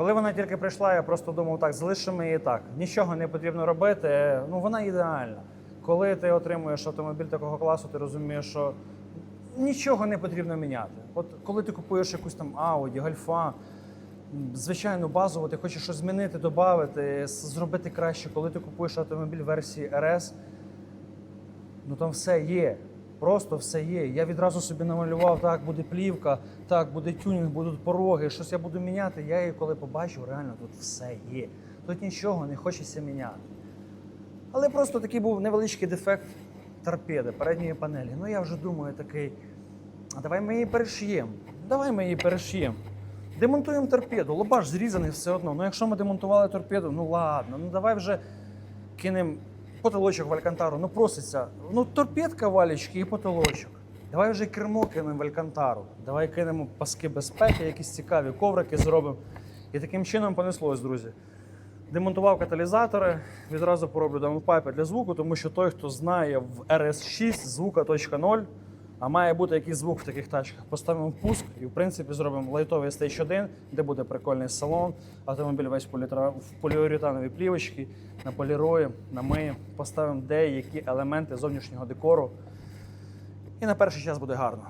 Коли вона тільки прийшла, я просто думав, так, залишимо її так. Нічого не потрібно робити. Ну, вона ідеальна. Коли ти отримуєш автомобіль такого класу, ти розумієш, що нічого не потрібно міняти. От коли ти купуєш якусь там Audi, Гольфа, м, звичайно, базово, ти хочеш щось змінити, додати, зробити краще. Коли ти купуєш автомобіль версії RS, ну там все є. Просто все є. Я відразу собі намалював, так, буде плівка, так, буде тюнінг, будуть пороги, щось я буду міняти. Я її коли побачив, реально тут все є. Тут нічого не хочеться міняти. Але просто такий був невеличкий дефект торпеди, передньої панелі. Ну я вже думаю, такий, а давай ми її перешиємо. Давай ми її перешиємо. Демонтуємо торпеду, лобаш зрізаний все одно. Ну якщо ми демонтували торпеду, ну ладно, ну давай вже кинемо потолочок в Алькантару. Ну проситься. Ну торпедка валічки і потолочок. Давай вже кермо кинемо в Алькантару. Давай кинемо паски безпеки, якісь цікаві коврики зробимо. І таким чином понеслось, друзі. Демонтував каталізатори, відразу пороблю даунпайпи для звуку, тому що той, хто знає в RS6 звука.0, а має бути якийсь звук в таких тачках, поставимо пуск і в принципі зробимо лайтовий стейдж 1, де буде прикольний салон, автомобіль весь в політра- в на полірої, наполіруємо, намиємо, поставимо деякі елементи зовнішнього декору. І на перший час буде гарно.